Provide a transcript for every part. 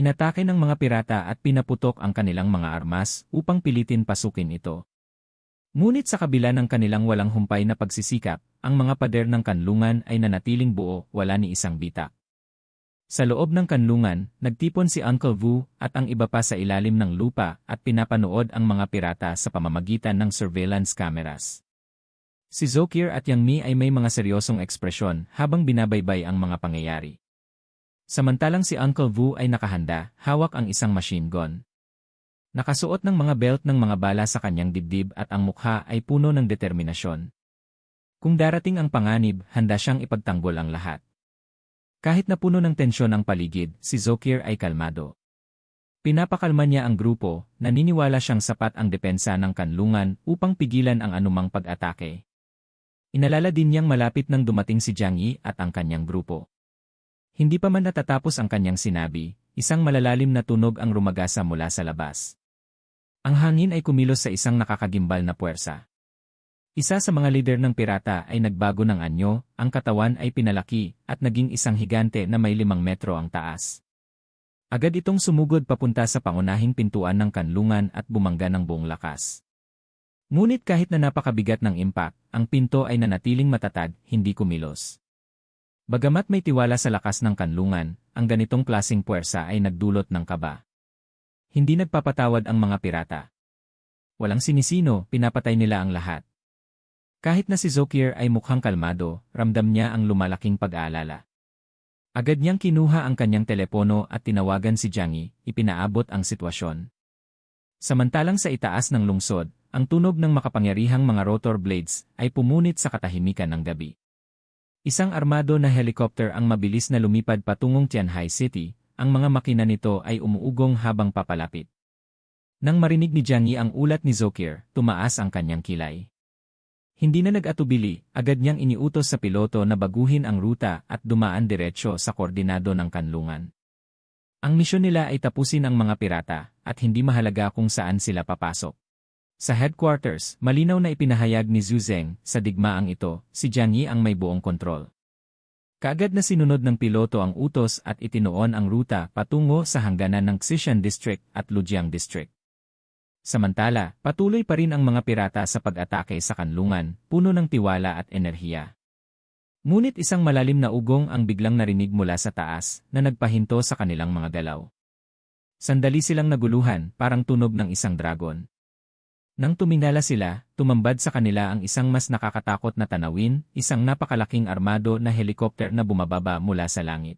Inatake ng mga pirata at pinaputok ang kanilang mga armas upang pilitin pasukin ito. Ngunit sa kabila ng kanilang walang humpay na pagsisikap, ang mga pader ng kanlungan ay nanatiling buo, wala ni isang bitak. Sa loob ng kanlungan, nagtipon si Uncle Vu at ang iba pa sa ilalim ng lupa at pinapanood ang mga pirata sa pamamagitan ng surveillance cameras. Si Zokir at Yang Mi ay may mga seryosong ekspresyon habang binabaybay ang mga pangyayari. Samantalang si Uncle Vu ay nakahanda, hawak ang isang machine gun. Nakasuot ng mga belt ng mga bala sa kanyang dibdib at ang mukha ay puno ng determinasyon. Kung darating ang panganib, handa siyang ipagtanggol ang lahat. Kahit na puno ng tensyon ang paligid, si Zokir ay kalmado. Pinapakalma niya ang grupo, naniniwala siyang sapat ang depensa ng kanlungan upang pigilan ang anumang pag-atake. Inalala din niyang malapit nang dumating si Jiang Yi at ang kanyang grupo. Hindi pa man natatapos ang kanyang sinabi, isang malalalim na tunog ang rumagasa mula sa labas. Ang hangin ay kumilos sa isang nakakagimbal na puwersa. Isa sa mga lider ng pirata ay nagbago ng anyo, ang katawan ay pinalaki, at naging isang higante na may limang metro ang taas. Agad itong sumugod papunta sa pangunahing pintuan ng kanlungan at bumangga ng buong lakas. Ngunit kahit na napakabigat ng impact, ang pinto ay nanatiling matatag, hindi kumilos. Bagamat may tiwala sa lakas ng kanlungan, ang ganitong klasing puwersa ay nagdulot ng kaba. Hindi nagpapatawad ang mga pirata. Walang sinisino, pinapatay nila ang lahat. Kahit na si Zokir ay mukhang kalmado, ramdam niya ang lumalaking pag-aalala. Agad niyang kinuha ang kanyang telepono at tinawagan si Jiang ipinaabot ang sitwasyon. Samantalang sa itaas ng lungsod, ang tunog ng makapangyarihang mga rotor blades ay pumunit sa katahimikan ng gabi. Isang armado na helicopter ang mabilis na lumipad patungong Tianhai City, ang mga makina nito ay umuugong habang papalapit. Nang marinig ni Jiang ang ulat ni Zokir, tumaas ang kanyang kilay. Hindi na nag-atubili, agad niyang iniutos sa piloto na baguhin ang ruta at dumaan diretsyo sa koordinado ng kanlungan. Ang misyon nila ay tapusin ang mga pirata at hindi mahalaga kung saan sila papasok. Sa headquarters, malinaw na ipinahayag ni Zhu Zeng sa digmaang ito, si Jiang Yi ang may buong kontrol. Kaagad na sinunod ng piloto ang utos at itinuon ang ruta patungo sa hangganan ng Xishan District at Lujiang District. Samantala, patuloy pa rin ang mga pirata sa pag-atake sa kanlungan, puno ng tiwala at enerhiya. Ngunit isang malalim na ugong ang biglang narinig mula sa taas na nagpahinto sa kanilang mga galaw. Sandali silang naguluhan, parang tunog ng isang dragon. Nang tumingala sila, tumambad sa kanila ang isang mas nakakatakot na tanawin, isang napakalaking armado na helikopter na bumababa mula sa langit.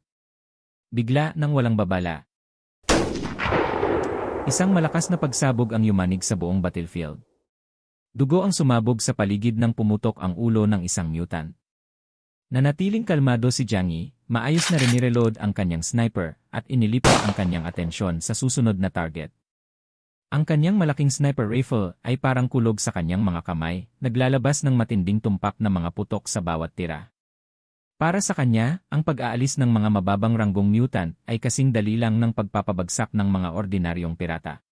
Bigla nang walang babala, Isang malakas na pagsabog ang yumanig sa buong battlefield. Dugo ang sumabog sa paligid nang pumutok ang ulo ng isang mutant. Nanatiling kalmado si Jiang Yi, maayos na rinireload ang kanyang sniper at inilipat ang kanyang atensyon sa susunod na target. Ang kanyang malaking sniper rifle ay parang kulog sa kanyang mga kamay, naglalabas ng matinding tumpak na mga putok sa bawat tira. Para sa kanya, ang pag-aalis ng mga mababang ranggong mutant ay kasing dali lang ng pagpapabagsak ng mga ordinaryong pirata.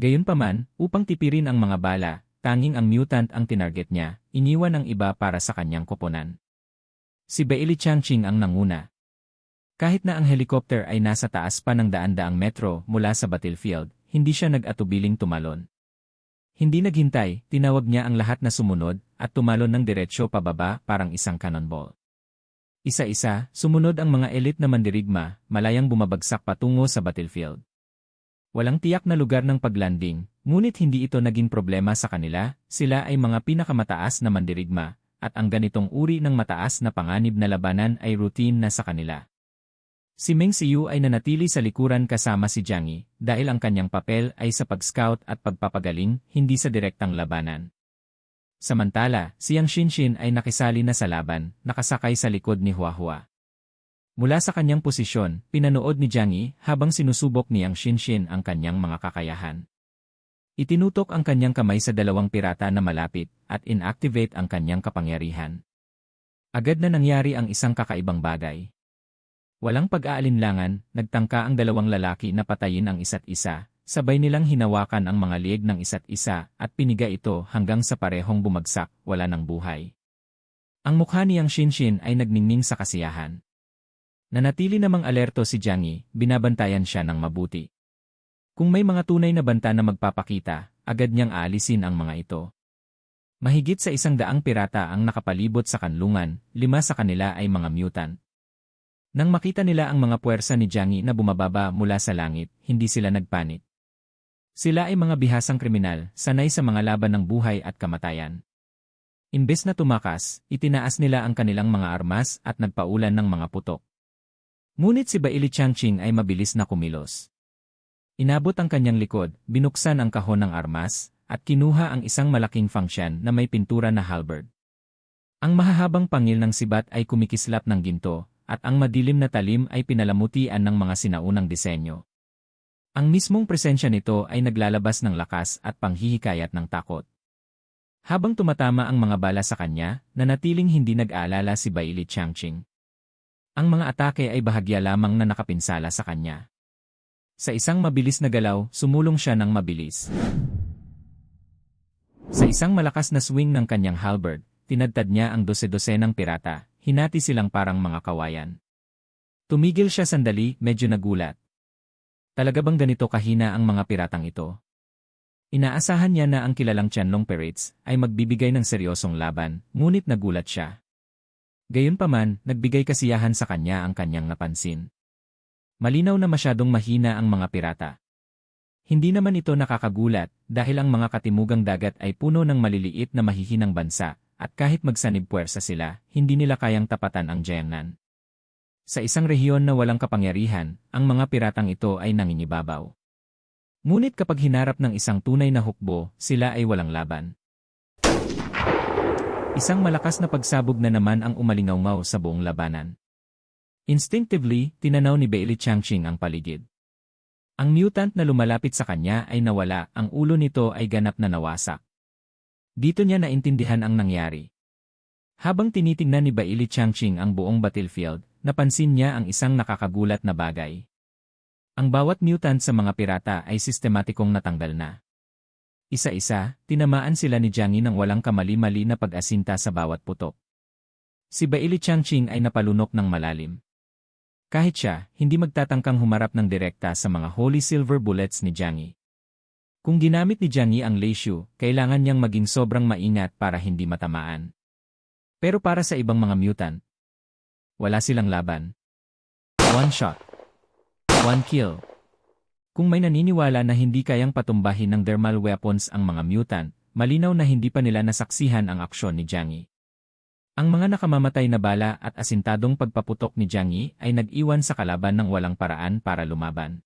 Gayunpaman, upang tipirin ang mga bala, tanging ang mutant ang tinarget niya, iniwan ang iba para sa kanyang koponan. Si Bailey Changqing ang nanguna. Kahit na ang helicopter ay nasa taas pa ng daan-daang metro mula sa battlefield, hindi siya nag-atubiling tumalon. Hindi naghintay, tinawag niya ang lahat na sumunod at tumalon ng diretsyo pababa parang isang cannonball. Isa-isa, sumunod ang mga elite na mandirigma, malayang bumabagsak patungo sa battlefield. Walang tiyak na lugar ng paglanding, ngunit hindi ito naging problema sa kanila, sila ay mga pinakamataas na mandirigma, at ang ganitong uri ng mataas na panganib na labanan ay routine na sa kanila. Si Meng Siyu ay nanatili sa likuran kasama si Jiang Yi, dahil ang kanyang papel ay sa pag-scout at pagpapagaling, hindi sa direktang labanan. Samantala, siyang Shinshin ay nakisali na sa laban, nakasakay sa likod ni Huahua. Mula sa kanyang posisyon, pinanood ni Jiang Yi habang sinusubok niyang Shinshin ang kanyang mga kakayahan. Itinutok ang kanyang kamay sa dalawang pirata na malapit at inactivate ang kanyang kapangyarihan. Agad na nangyari ang isang kakaibang bagay. Walang pag-aalinlangan, nagtangka ang dalawang lalaki na patayin ang isa't isa, Sabay nilang hinawakan ang mga lieg ng isa't isa at piniga ito hanggang sa parehong bumagsak, wala ng buhay. Ang mukha niyang Shinshin ay nagningning sa kasiyahan. Nanatili namang alerto si Jiang Yi, binabantayan siya ng mabuti. Kung may mga tunay na banta na magpapakita, agad niyang aalisin ang mga ito. Mahigit sa isang daang pirata ang nakapalibot sa kanlungan, lima sa kanila ay mga mutant. Nang makita nila ang mga puwersa ni Jiang Yi na bumababa mula sa langit, hindi sila nagpanik. Sila ay mga bihasang kriminal, sanay sa mga laban ng buhay at kamatayan. Imbes na tumakas, itinaas nila ang kanilang mga armas at nagpaulan ng mga putok. Ngunit si Baili Changqing ay mabilis na kumilos. Inabot ang kanyang likod, binuksan ang kahon ng armas, at kinuha ang isang malaking function na may pintura na halberd. Ang mahahabang pangil ng sibat ay kumikislap ng ginto, at ang madilim na talim ay pinalamutian ng mga sinaunang disenyo. Ang mismong presensya nito ay naglalabas ng lakas at panghihikayat ng takot. Habang tumatama ang mga bala sa kanya, nanatiling hindi nag-aalala si Baili Changqing. Ang mga atake ay bahagya lamang na nakapinsala sa kanya. Sa isang mabilis na galaw, sumulong siya ng mabilis. Sa isang malakas na swing ng kanyang halberd, tinadtad niya ang dose-dosenang pirata, hinati silang parang mga kawayan. Tumigil siya sandali, medyo nagulat. Talaga bang ganito kahina ang mga piratang ito? Inaasahan niya na ang kilalang Tianlong Pirates ay magbibigay ng seryosong laban, ngunit nagulat siya. Gayunpaman, nagbigay kasiyahan sa kanya ang kanyang napansin. Malinaw na masyadong mahina ang mga pirata. Hindi naman ito nakakagulat dahil ang mga katimugang dagat ay puno ng maliliit na mahihinang bansa at kahit magsanib puwersa sila, hindi nila kayang tapatan ang Jiangnan. Sa isang rehiyon na walang kapangyarihan, ang mga piratang ito ay nangingibabaw. Ngunit kapag hinarap ng isang tunay na hukbo, sila ay walang laban. Isang malakas na pagsabog na naman ang umalingaw sa buong labanan. Instinctively, tinanaw ni Bailey Changqing ang paligid. Ang mutant na lumalapit sa kanya ay nawala, ang ulo nito ay ganap na nawasak. Dito niya naintindihan ang nangyari. Habang tinitingnan ni Bailey Changqing ang buong battlefield, napansin niya ang isang nakakagulat na bagay. Ang bawat mutant sa mga pirata ay sistematikong natanggal na. Isa-isa, tinamaan sila ni Jiang Yi ng walang kamali-mali na pag-asinta sa bawat putok. Si Baili Changqing ay napalunok ng malalim. Kahit siya, hindi magtatangkang humarap ng direkta sa mga holy silver bullets ni Jiang Yi. Kung ginamit ni Jiang Yi ang Leishu, kailangan niyang maging sobrang maingat para hindi matamaan. Pero para sa ibang mga mutant, wala silang laban. One shot. One kill. Kung may naniniwala na hindi kayang patumbahin ng thermal weapons ang mga mutant, malinaw na hindi pa nila nasaksihan ang aksyon ni Jiang Yi. Ang mga nakamamatay na bala at asintadong pagpaputok ni Jiang Yi ay nag-iwan sa kalaban ng walang paraan para lumaban.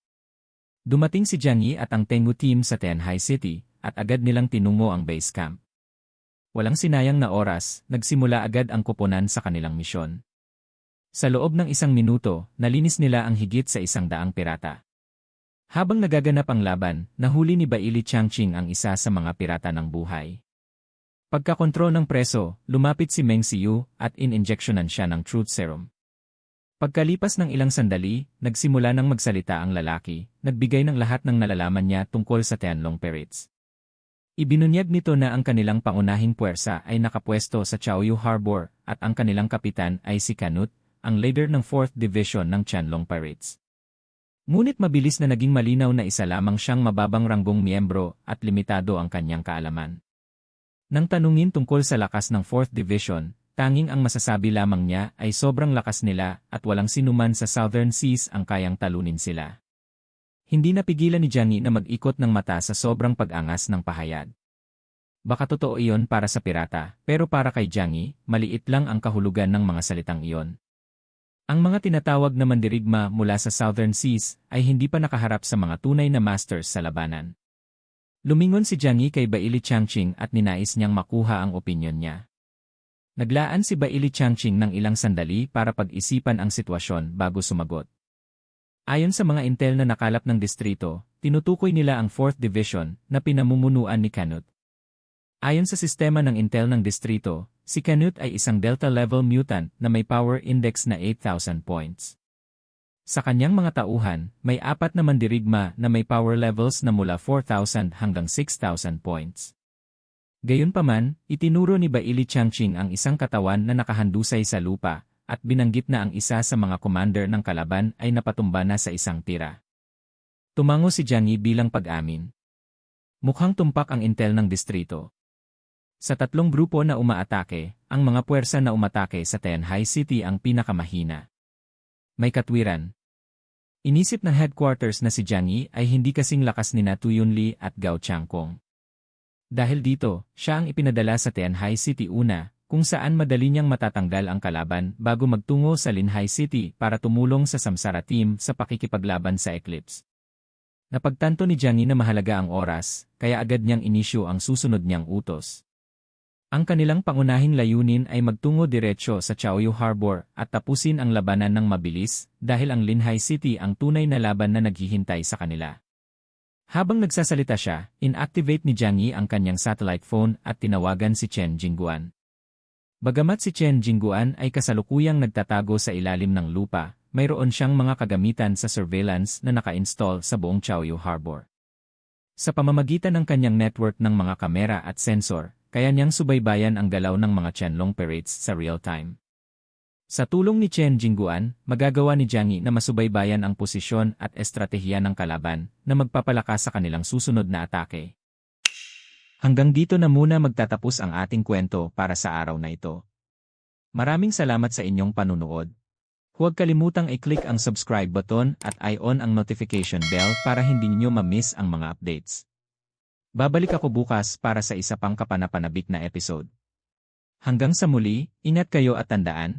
Dumating si Jiang Yi at ang Tengu team sa Tianhai City at agad nilang tinungo ang base camp. Walang sinayang na oras, nagsimula agad ang kuponan sa kanilang misyon. Sa loob ng isang minuto, nalinis nila ang higit sa isang daang pirata. Habang nagaganap ang laban, nahuli ni Baili Changqing ang isa sa mga pirata ng buhay. Pagkakontro ng preso, lumapit si Meng Siyu at in-injectionan siya ng truth serum. Pagkalipas ng ilang sandali, nagsimula ng magsalita ang lalaki, nagbigay ng lahat ng nalalaman niya tungkol sa Tianlong Perits. Ibinunyag nito na ang kanilang pangunahing puwersa ay nakapwesto sa Chaoyu Harbor at ang kanilang kapitan ay si Canut, ang leader ng 4th Division ng Tianlong Pirates. Ngunit mabilis na naging malinaw na isa lamang siyang mababang ranggong miyembro at limitado ang kanyang kaalaman. Nang tanungin tungkol sa lakas ng 4th Division, tanging ang masasabi lamang niya ay sobrang lakas nila at walang sinuman sa Southern Seas ang kayang talunin sila. Hindi napigilan ni Yi na mag-ikot ng mata sa sobrang pag-angas ng pahayag. Baka totoo iyon para sa pirata, pero para kay Jiang Yi, maliit lang ang kahulugan ng mga salitang iyon. Ang mga tinatawag na mandirigma mula sa Southern Seas ay hindi pa nakaharap sa mga tunay na masters sa labanan. Lumingon si Jiang Yi kay Baili Changqing at ninais niyang makuha ang opinyon niya. Naglaan si Baili Changqing ng ilang sandali para pag-isipan ang sitwasyon bago sumagot. Ayon sa mga intel na nakalap ng distrito, tinutukoy nila ang 4th Division na pinamumunuan ni Canut. Ayon sa sistema ng intel ng distrito, Si Canute ay isang Delta-level mutant na may power index na 8,000 points. Sa kanyang mga tauhan, may apat na mandirigma na may power levels na mula 4,000 hanggang 6,000 points. Gayunpaman, itinuro ni Baili Changqing ang isang katawan na nakahandusay sa lupa, at binanggit na ang isa sa mga commander ng kalaban ay napatumba na sa isang tira. Tumango si Jiang Yi bilang pag-amin. Mukhang tumpak ang intel ng distrito. Sa tatlong grupo na umaatake, ang mga puwersa na umatake sa Tenhai City ang pinakamahina. May katwiran. Inisip ng headquarters na si Jiang Yi ay hindi kasing lakas ni na Tuyunli at Gao Changkong. Dahil dito, siya ang ipinadala sa Tianhai City una, kung saan madali niyang matatanggal ang kalaban bago magtungo sa Linhai City para tumulong sa Samsara team sa pakikipaglaban sa Eclipse. Napagtanto ni Yi na mahalaga ang oras, kaya agad niyang inisyo ang susunod niyang utos. Ang kanilang pangunahing layunin ay magtungo diretsyo sa Chaoyu Harbor at tapusin ang labanan ng mabilis dahil ang Linhai City ang tunay na laban na naghihintay sa kanila. Habang nagsasalita siya, inactivate ni Jiang Yi ang kanyang satellite phone at tinawagan si Chen Jingguan. Bagamat si Chen Jingguan ay kasalukuyang nagtatago sa ilalim ng lupa, mayroon siyang mga kagamitan sa surveillance na naka-install sa buong Chaoyu Harbor. Sa pamamagitan ng kanyang network ng mga kamera at sensor, kaya niyang subaybayan ang galaw ng mga Qianlong parades sa real time. Sa tulong ni Chen Jingguan, magagawa ni Jiang Yi na masubaybayan ang posisyon at estratehiya ng kalaban na magpapalakas sa kanilang susunod na atake. Hanggang dito na muna magtatapos ang ating kwento para sa araw na ito. Maraming salamat sa inyong panunood. Huwag kalimutang i-click ang subscribe button at i-on ang notification bell para hindi niyo ma-miss ang mga updates. Babalik ako bukas para sa isa pang kapanapanabik na episode. Hanggang sa muli, ingat kayo at tandaan,